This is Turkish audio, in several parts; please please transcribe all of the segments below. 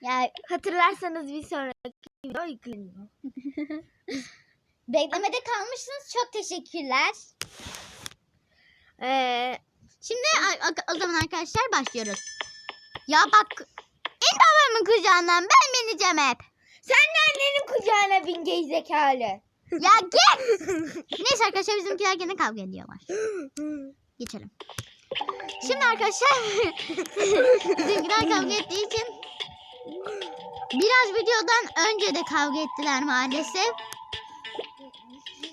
Ya Hatırlarsanız bir sonraki video yükleniyor. beklemede kalmışsınız. Çok teşekkürler. Ee, Şimdi o zaman arkadaşlar başlıyoruz. Ya bak in babamın kucağından ben bineceğim hep. sen de annenin kucağına bin gerizekalı. Ya git. Neyse arkadaşlar bizimkiler gene kavga ediyorlar. Geçelim. Şimdi arkadaşlar bizimkiler kavga ettiği için biraz videodan önce de kavga ettiler maalesef.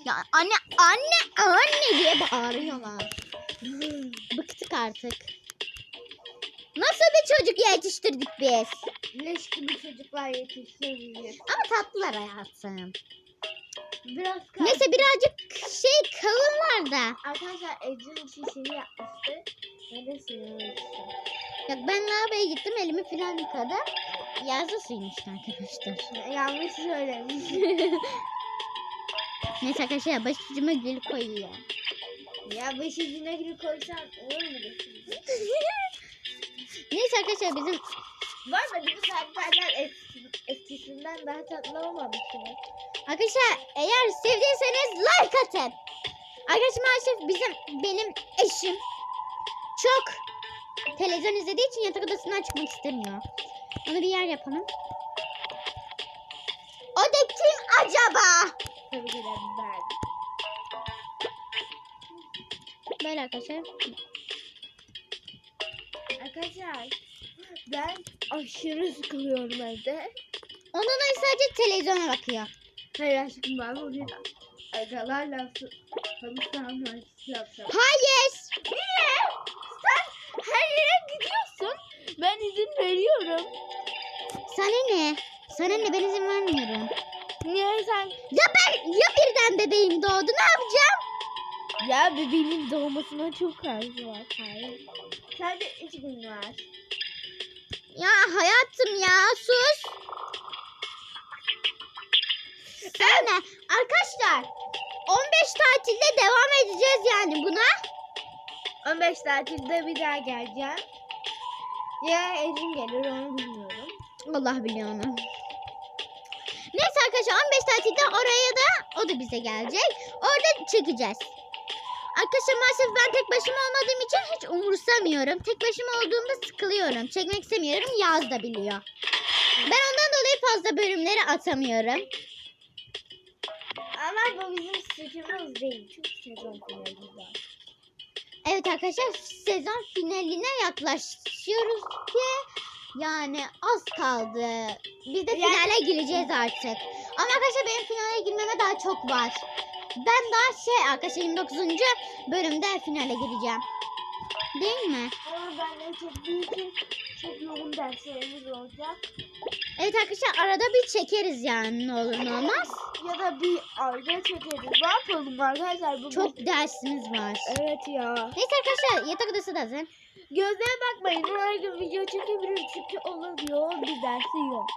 Ya anne anne anne diye bağırıyorlar. Bıktık artık. Nasıl bir çocuk yetiştirdik biz? Leş gibi çocuklar yetiştirebilir. Ama tatlılar hayatım. Biraz kal- Neyse birazcık şey var da. Arkadaşlar için şeyi yapmıştı. Ben de söylemiştim. Yok ben lavaboya gittim elimi falan yıkadım. Yazı suymuş arkadaşlar. Yanlış söylemiş. Neyse arkadaşlar başucuma gül koyuyor. ya başucuna gibi koysan olur mu? Neyse arkadaşlar bizim Var mı? Bu karakterler eski, eskisinden daha tatlı olmamış mı? arkadaşlar eğer sevdiyseniz like atın. Arkadaşlar maalesef bizim benim eşim çok televizyon izlediği için yatak odasından çıkmak istemiyor. Onu bir yer yapalım. O da kim acaba? Tabii ki de ben. Böyle arkadaşlar. Arkadaşlar ben aşırı sıkılıyorum evde. Onun da sadece televizyona bakıyor. Hayır aşkım ben bugün agalarla halı saha mühendisi yapacağım. Hayır. Niye? Sen her. Ben izin veriyorum. Sana ne? Sana ne ben izin vermiyorum. Niye sen? Ya ben ya birden bebeğim doğdu ne yapacağım? Ya bebeğimin doğmasına çok arzu var. Hayır. Sadece üç gün var. Ya hayatım ya sus. Sana arkadaşlar 15 tatilde devam edeceğiz yani buna. 15 tatilde bir daha geleceğim. Ya Ecrin gelir onu bilmiyorum. Allah biliyor onu. Neyse arkadaşlar 15 tatilde oraya da o da bize gelecek. Orada çekeceğiz. Arkadaşlar maalesef ben tek başıma olmadığım için hiç umursamıyorum. Tek başıma olduğumda sıkılıyorum. Çekmek istemiyorum. Yaz da biliyor. Ben ondan dolayı fazla bölümleri atamıyorum. Ama bu bizim suçumuz değil. Çünkü sezon var. Evet arkadaşlar sezon finaline yaklaşıyoruz ki yani az kaldı. Biz de Yani- finale gireceğiz artık. Ama arkadaşlar benim finale girmeme daha çok var. Ben daha şey arkadaşlar 29. bölümde finale gireceğim. Değil mi? Ama benden çok büyük çok yoğun derslerimiz olacak. Evet arkadaşlar arada bir çekeriz yani ne olur ne olmaz. Ya da bir ayda çekeriz. Ne yapalım arkadaşlar? Bugün... Çok dersimiz var. Evet ya. Neyse arkadaşlar yatak odası da hazır. Gözlere bakmayın. Her gün video çekebiliriz. Çünkü onun yoğun bir dersi yok.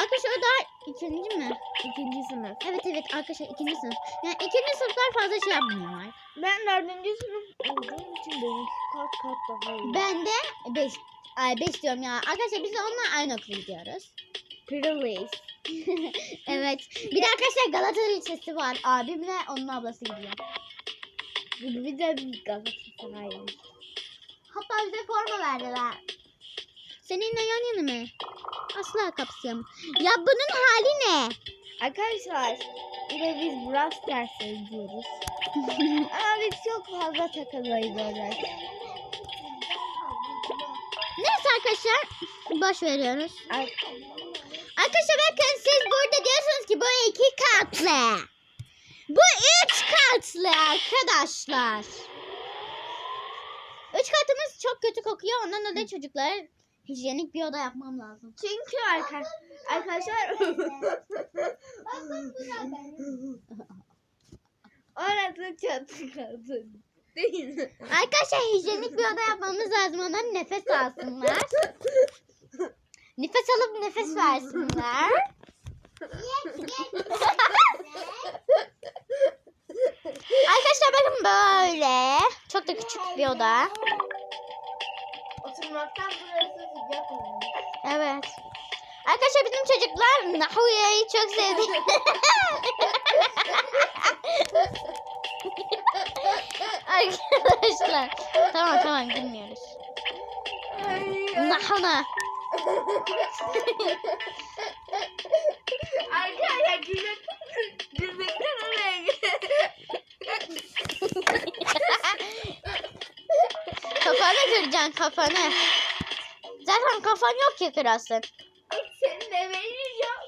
Arkadaşlar o daha ikinci mi? İkinci sınıf. Evet evet arkadaşlar ikinci sınıf. Yani ikinci sınıflar fazla şey yapmıyorlar. Ben dördüncü sınıf olduğum için benimki kat kat daha iyi. Ben de 5 ay 5 diyorum ya. Arkadaşlar biz de onunla aynı okula gidiyoruz. Please. evet. Bir de arkadaşlar Galata Lisesi var. Abim ve onun ablası gidiyor. Bir de bir Galatasaray. Hatta bize forma verdiler. Seninle yan yana mı? Asla kapsayamam. Ya bunun hali ne? Arkadaşlar yine biz Brawl Stars'a gidiyoruz. Ama biz çok fazla takılmayız orada. Neyse arkadaşlar boş veriyoruz. Ar- Arkadaşlar bakın siz burada diyorsunuz ki bu iki katlı. Bu üç katlı arkadaşlar. Üç katımız çok kötü kokuyor. Ondan dolayı çocuklar hijyenik bir oda yapmam lazım. Çünkü arka arkadaşlar orası çatı kaldı. Değil mi? Arkadaşlar hijyenik bir oda yapmamız lazım. Onlar nefes alsınlar. Nefes alıp nefes versinler. Arkadaşlar bakın böyle. Çok da küçük bir oda. Oturmaktan burası Evet. Arkadaşlar bizim çocuklar Nahuye'yi çok sevdi. Arkadaşlar. Tamam tamam bilmiyoruz. Nahana. Arkadaşlar gülmek gülmekten oraya kafanı kıracaksın kafanı. Zaten kafan yok ki kırasın. Senin de benim yok.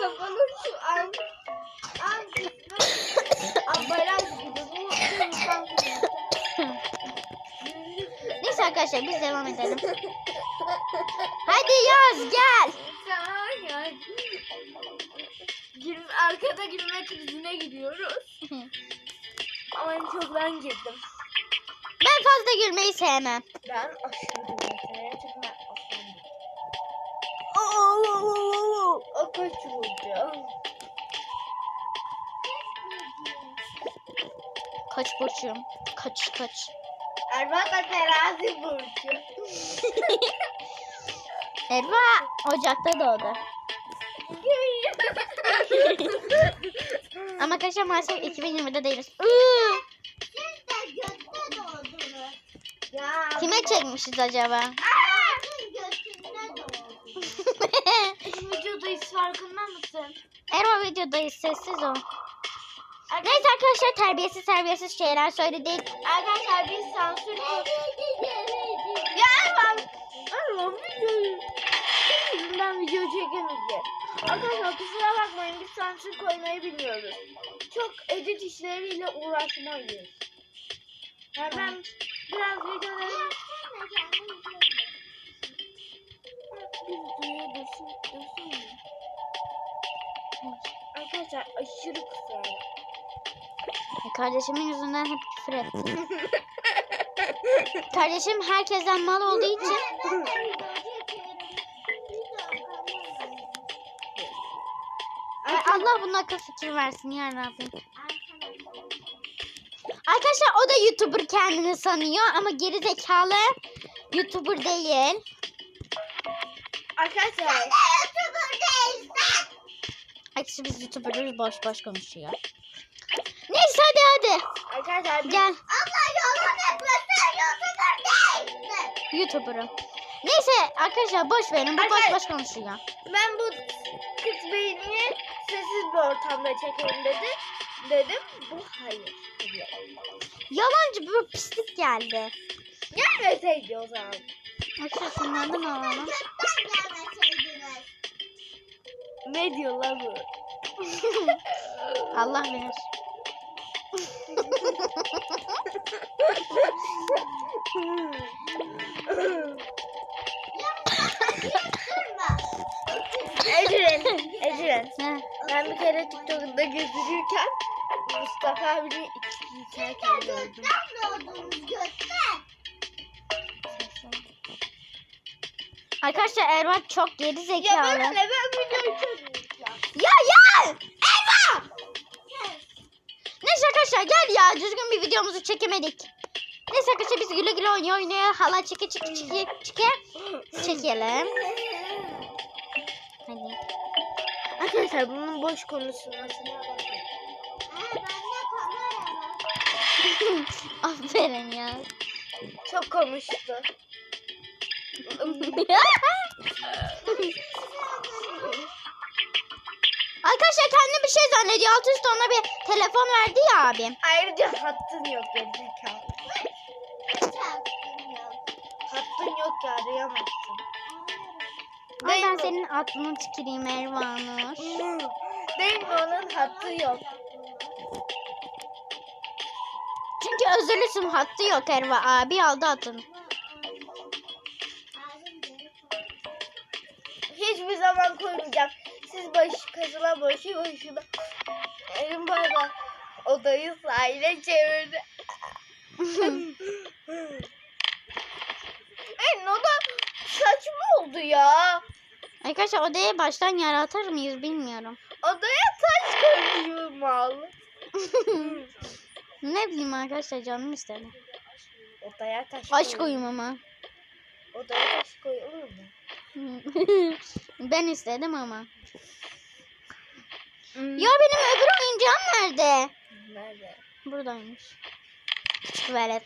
Kafanı şu an an ambalaj gibi bu Neyse arkadaşlar biz devam edelim. Hadi yaz gel. Gül, arkada gülme krizine gidiyoruz. Ama en çok ben girdim. Fazla gülmeyi sevmem. Ben aşırı gülmeye çünkü ben aslanım. O kaç vurdu? Kaç burçuyum? Kaç kaç. Erbat da terazi burcu. Erva Ocak'ta doğdu. Ama arkadaşlar maalesef 2020'de değiliz. Iıı, Kime çekmişiz acaba? Vücuduyuz farkında mısın? Erva videodayız sessiz ol. Neyse arkadaşlar terbiyesiz terbiyesiz şeyler söyledik. Arkadaşlar biz sansür... ya Erman! Erman video... Ben video çekemeyeceğim. Arkadaşlar kusura bakmayın biz sansür koymayı bilmiyoruz. Çok edit işleriyle uğraşmayız. Yani ben biraz videoları... Biz videoyu dursun, dursun mu? Arkadaşlar aşırı kısa. Kardeşimin yüzünden hep küfür etti. Kardeşim herkesten mal olduğu için Ay Allah buna akıl fikir versin ya Rabbim. Arkadaşlar o da YouTuber kendini sanıyor ama geri zekalı YouTuber değil. Arkadaşlar. Arkadaşlar biz YouTuber'ız boş boş konuşuyor. Neyse hadi hadi. Arkadaşlar biz- Gel Abla yalan etmesin YouTuber değilsin. YouTuber'ım. Neyse arkadaşlar boş verin bu boş boş konuşuyor. Ben bu kız beynini sessiz bir ortamda çekelim dedi. Dedim bu hayır. Yalancı bir pislik geldi. Gelmeseydi o zaman. Arkadaşlar sinirlendim ama. Ne diyor lan bu? Allah bilir. Ecren, Ecren. Ben bir kere TikTok'da gezdirirken Mustafa abini içki içerken gördüm. Arkadaşlar Ervan çok geri Ya zekalı. ben videoyu çözmeyeceğim. Ya ya! Erva! Neyse arkadaşlar gel ya düzgün bir videomuzu çekemedik. Neyse arkadaşlar biz güle güle oynuyor oynuyor. Hala çeke çeke çeke çeke çekelim. Hadi. Arkadaşlar bunun boş konuşulmasına bakın. Aferin ya. Çok konuştu. Arkadaşlar kendi bir şey zannediyor. Alt üst ona bir telefon verdi ya abim. Ayrıca hattın yok gerizekalı. Hattın yok ya arayamazsın. Ama ben senin aklını tüküreyim Ervanur. Değil mi onun hattı yok. Çünkü özürlüsün hattı yok Erva. Abi aldı atını. Hiçbir zaman koymayacağım. Siz baş kazıla başı başına. Elim bana odayı sahile çevirdi. en o da saçma oldu ya. Arkadaşlar odayı baştan yaratır mıyız bilmiyorum. Odaya taş koyuyor mal. ne bileyim arkadaşlar canım istedi. Odaya taş Aşk koyuyor. uyum ama. Odaya taş koyulur mu? ben istedim ama. Hmm. Ya benim öbür oyuncağım nerede? Nerede? Buradaymış. Velet.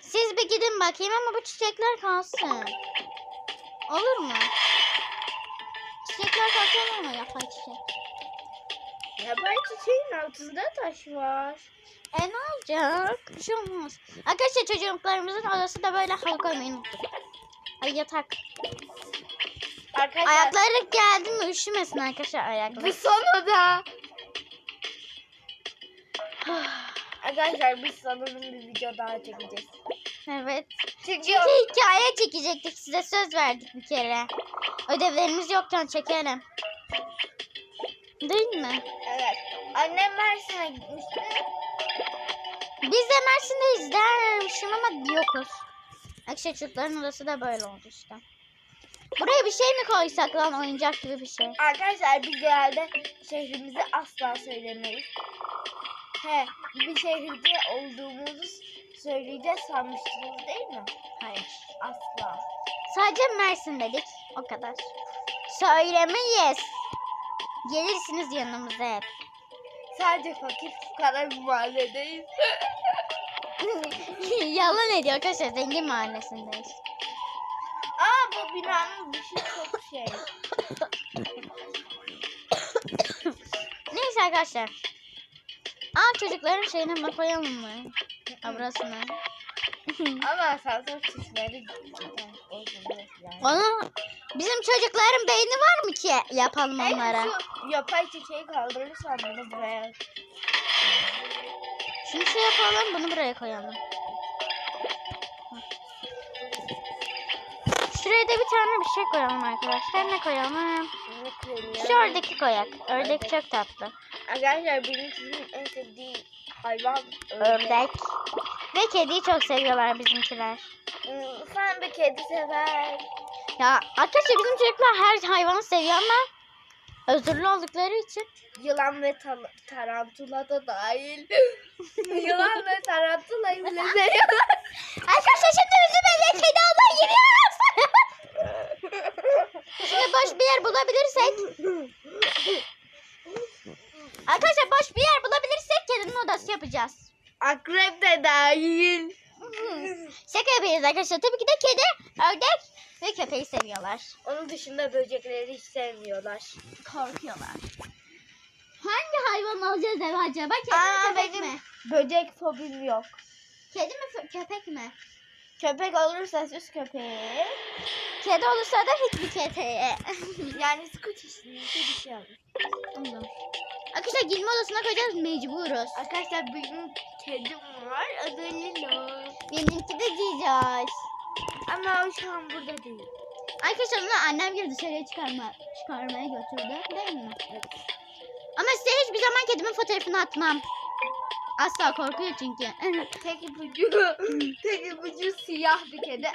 Siz bir gidin bakayım ama bu çiçekler kalsın. Olur mu? Çiçekler kalsın ama yapay çiçek. Yapay çiçeğin altında taş var. E ne olacak? Bir şey olmaz. Arkadaşlar çocuklarımızın odası da böyle halı koymayı. Ay yatak. Arkadaşlar Ayakları geldi mi üşümesin arkadaşlar bu ayakları. son oda. Arkadaşlar biz sanırım bir video daha çekeceğiz. evet. Çünkü Çünkü hikaye çekecektik size söz verdik bir kere. Ödevlerimiz yokken çekelim. Değil mi? evet. Annem Mersin'e gitmişti. Biz de Mersin'deyiz dermişim ama yokuz. Akşam çocukların odası da böyle oldu işte. Buraya bir şey mi koysak lan oyuncak gibi bir şey? Arkadaşlar biz genelde şehrimizi asla söylemeyiz. He, bir şehirde olduğumuzu söyleyeceğiz sanmıştınız değil mi? Hayır. Asla. Sadece Mersin dedik. O kadar. Söylemeyiz. Gelirsiniz yanımıza hep. Sadece fakir fukara bir mahalledeyiz. Yalan ediyor arkadaşlar. Zengin mahallesindeyiz. Aa bu binanın dışı çok şey. Neyse arkadaşlar. Aa çocukların şeyine bak koyalım mı? Abrasına. Ama asansör çizmeleri cidden bozuluyor yani. Ona bizim çocukların beyni var mı ki yapalım Hey, onlara? şu yapay çiçeği kaldırırsan bunu buraya. Şunu şey yapalım bunu buraya koyalım. Şuraya da bir tane bir şey koyalım arkadaşlar. Ne koyalım? Ne koyayım? Şu ördeki koyak. Ördek çok tatlı. Arkadaşlar benim sizin en sevdiği hayvan Ördek. Ve kediyi çok seviyorlar bizimkiler. Hmm, Sen bir kedi sever. Ya arkadaşlar bizim çocuklar her hayvanı seviyor ama özürlü oldukları için. Yılan ve ta- tarantula da dahil. Yılan ve tarantulayı bile seviyorlar. Arkadaşlar şimdi üzülmeyin kedi almayı gidiyoruz. şimdi boş bir yer bulabilirsek. Arkadaşlar boş bir yer bulabilirsek kedinin odası yapacağız. Akrep de dahil. Şaka yapıyoruz arkadaşlar. Tabii ki de kedi, ördek ve köpeği seviyorlar. Onun dışında böcekleri hiç sevmiyorlar. Korkuyorlar. Hangi hayvan alacağız eve acaba? Kedi Aa, mi köpek benim- mi? Böcek fobim yok. Kedi mi köpek mi? Köpek olursa süs köpeği. Kedi olursa da hiçbir kedi. Yani scoot işte bir şey olur. Anladım. Arkadaşlar giyinme odasına koyacağız mecburuz. Arkadaşlar benim kedim var. Adı Lilo. Benimki de cicaz. Ama o şu an burada değil. Arkadaşlar onu annem gibi dışarıya çıkarma, çıkarmaya götürdü. Değil mi? Ama size hiçbir zaman kedimin fotoğrafını atmam. Asla korkuyor çünkü. Tek ipucu, tek ipucu siyah bir kedi.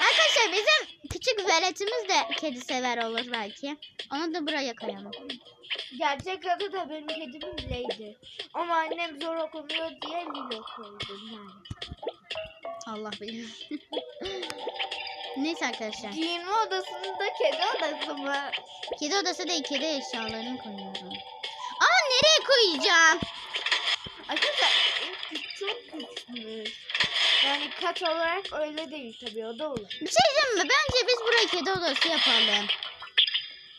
Arkadaşlar bizim küçük veletimiz de kedi sever olur belki. Onu da buraya koyalım. Gerçek adı da benim kedimin Lady. Ama annem zor okunuyor diye Lilo koydum yani. Allah bilir. Neyse arkadaşlar. Giyinme odasında kedi odası mı? Kedi odası değil kedi eşyalarını koyuyorum. Ama nereye koyacağım? Arkadaşlar çok küçükmüş. Yani kat olarak öyle değil tabii o da olur. Bir şey diyeyim mi? Bence biz buraya kedi odası yapalım.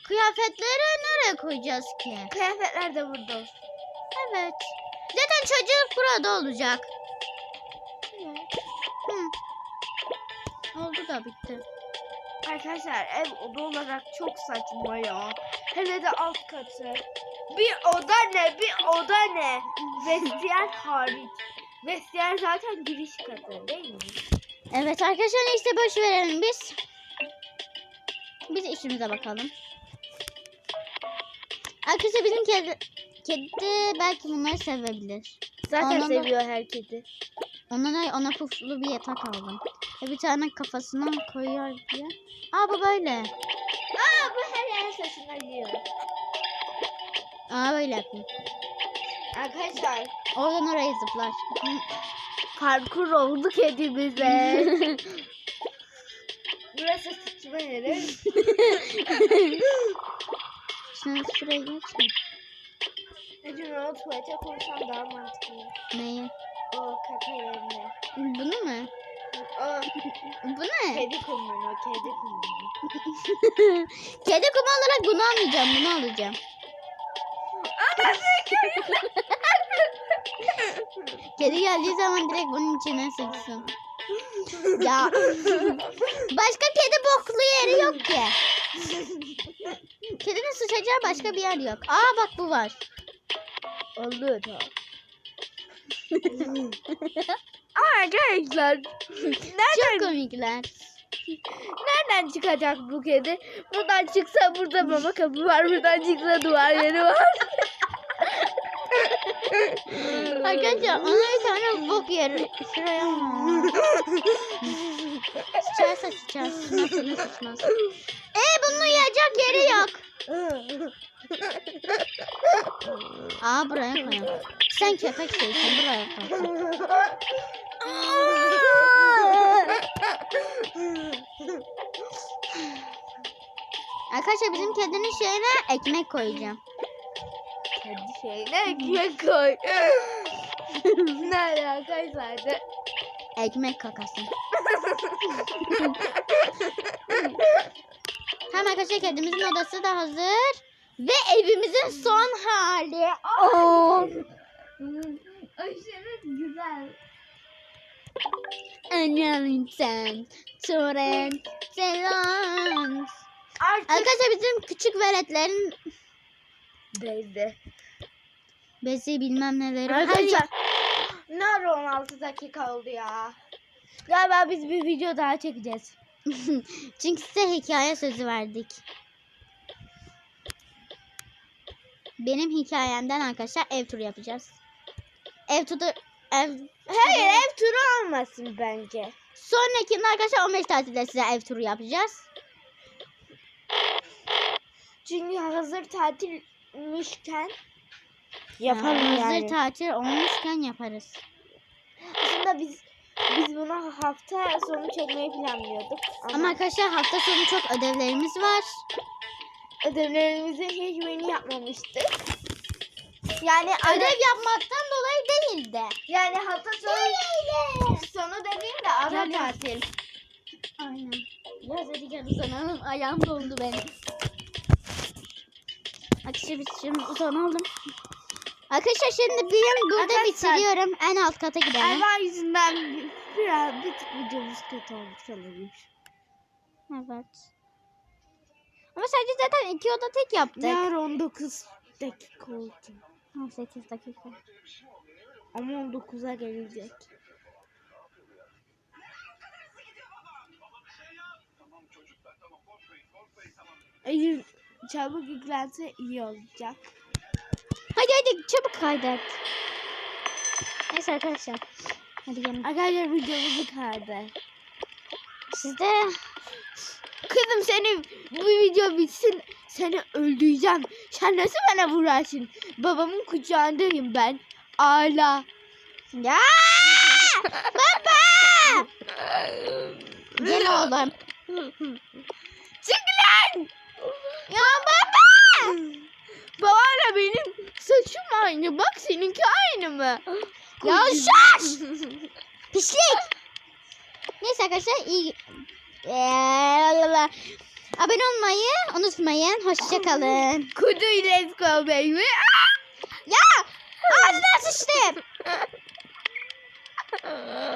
Kıyafetleri nereye koyacağız ki? Kıyafetler de burada olsun. Evet. Zaten çocuk burada olacak. Oldu da bitti. Arkadaşlar ev oda olarak çok saçma ya. Hele de alt katı. Bir oda ne bir oda ne. Vestiyer hariç. Vestiyer zaten giriş katı değil mi? Evet arkadaşlar neyse boş verelim biz. Biz işimize bakalım. Arkadaşlar bizim kedi, kedi belki bunları sevebilir. Zaten Anladım. seviyor her kedi. Ona ona puflu bir yatak aldım. Ve bir tane kafasına koyuyor diye. Aa bu böyle. Aa bu her yere saçına giriyor. Aa böyle yapayım. Arkadaşlar Oradan oraya zıplar. Parkur oldu kedimize. Burası sıçma yeri. Şunu şuraya geçme. Ecim o tuvalete koysam daha mantıklı. Neyi? O kaka yerine. Bunu mu? Bu ne? kedi kumunu, kedi kumunu. Kedi kumu olarak bunu almayacağım. Bunu alacağım. Kedi geldiği zaman direkt bunun içine sıksın. Ya başka kedi boklu yeri yok ki. Kedinin sıçacağı başka bir yer yok. Aa bak bu var. Oldu tamam. Arkadaşlar Çok komikler. nereden çıkacak bu kedi? Buradan çıksa burada mama kapı var. Buradan çıksa duvar yeri var. Arkadaşlar ona bir tane bok yeri. Şuraya Sıçarsa sıçar. Sıçmazsa sıçmaz. Ee bunun yiyecek yeri yok. Aa buraya koyalım. Sen köpek şeysin buraya koy. Arkadaşlar bizim kedinin şeyine ekmek koyacağım. Kendi şeyine ekmek koy. ne alakaysa Ekmek kakası. Hem arkadaşlar kedimizin odası da hazır. Ve evimizin son hali. Oo. Aşırı güzel. Annemin sen. Torrent. Selam. Artık Arkadaşlar bizim küçük veletlerin Değdi. bezi bilmem neleri. Arkadaşlar. Nerede 16 dakika oldu ya? Galiba biz bir video daha çekeceğiz. Çünkü size hikaye sözü verdik. Benim hikayemden arkadaşlar ev turu yapacağız. Ev turu ev Hayır ev turu olmasın bence. Sonrakinde arkadaşlar 15 tatilde size ev turu yapacağız. Çünkü hazır tatilmişken Ya, yapalım hazır yani. tatil olmuşken yaparız. Aslında biz biz bunu hafta sonu çekmeyi planlıyorduk. Ama, Ama arkadaşlar hafta sonu çok ödevlerimiz var. ödevlerimizin hiçbirini yapmamıştık. Yani Ödev ödev yapmaktan dolayı değil de. yani hafta sonu sonu dediğim de ara gel. tatil. Aynen. Biraz hadi gel uzanalım. Ayağım dondu benim. Biz şimdi uzanalım. Arkadaşlar şimdi benim burada Arkadaşlar- bitiriyorum. En alt kata gidelim. Erman yüzünden bir- biraz bir tık videomuz kötü olmuş olabilir. Evet. Ama sadece zaten iki oda tek yaptık. Yarın 19 dakika oldu. 18 dakika. Ama 19'a gelecek. Eğer çabuk yüklense iyi olacak. Hadi hadi çabuk kaydet. Neyse arkadaşlar. Hadi gelin. Arkadaşlar videomuzu kaydı. Sizde Kızım seni bu video bitsin seni öldüreceğim. Sen nasıl bana vurarsın? Babamın kucağındayım ben. Ağla. Ya! Baba! Gel oğlum. Çık lan! Ya baba! Bana benim saçım aynı. Bak seninki aynı mı? Ah, ya şaş! Pislik! Neyse arkadaşlar iyi... Ee, abone olmayı unutmayın. Hoşçakalın. Kudu let's go baby. ya! Ağzına sıçtım. Ah!